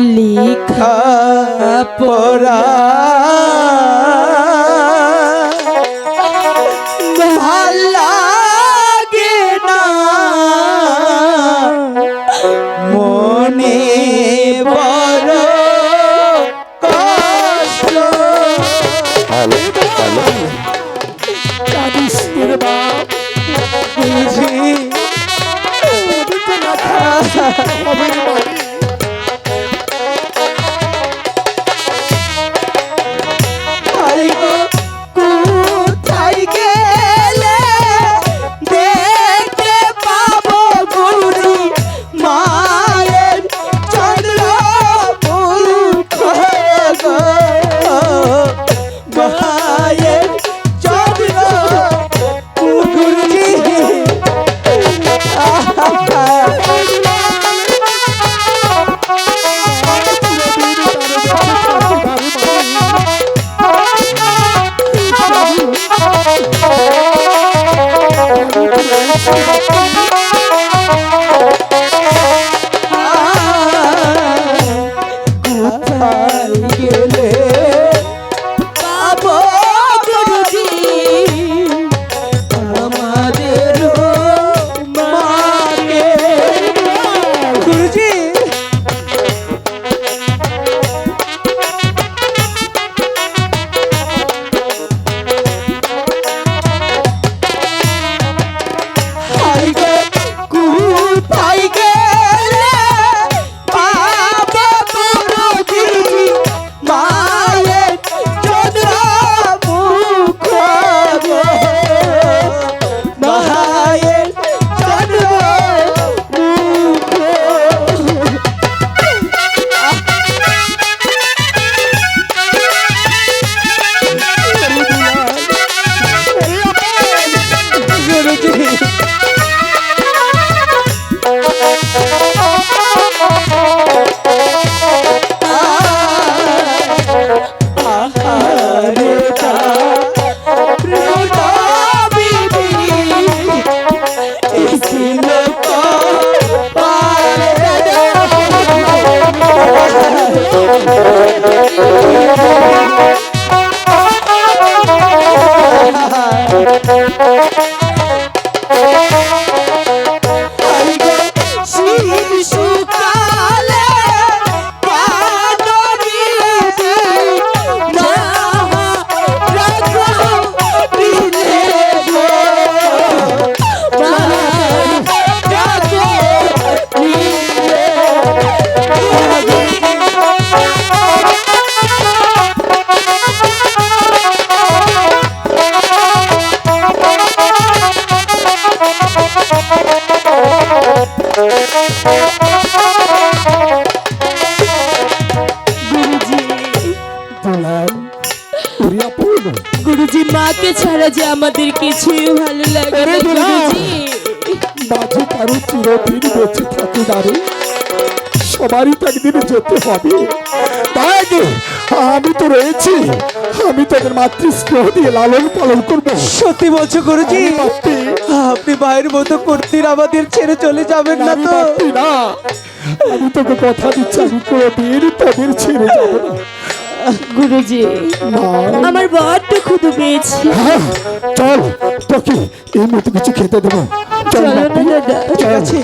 লিখা পড়া। ভালো গুরুজি। মাকে ছাড়া যে আমাদের কিছুই ভালো লাগে না গুরুজি। মাঝে কারও চিরদিন বেঁচে থাকে দাঁড়ে সবারই তো একদিন যেতে হবে। তাই আমি তো রয়েছি। আমি তোদের মাতৃস্নেহ দিয়ে লালন পালন করব। সত্যি বলছো গুরুজি? আপনি ভাইয়ের মতো করতেন আমাদের ছেড়ে চলে যাবেন না তো? না। আমি তোকে কথা দিচ্ছি আমি কোনোদিন তোদের ছেড়ে যাব না। গুরুজি আমার বড্ড ক্ষুদু পেয়েছি। হ্যাঁ, চল তোকে এই মতো কিছু খেতে দেবো। চল না দাদা। চল। আছে।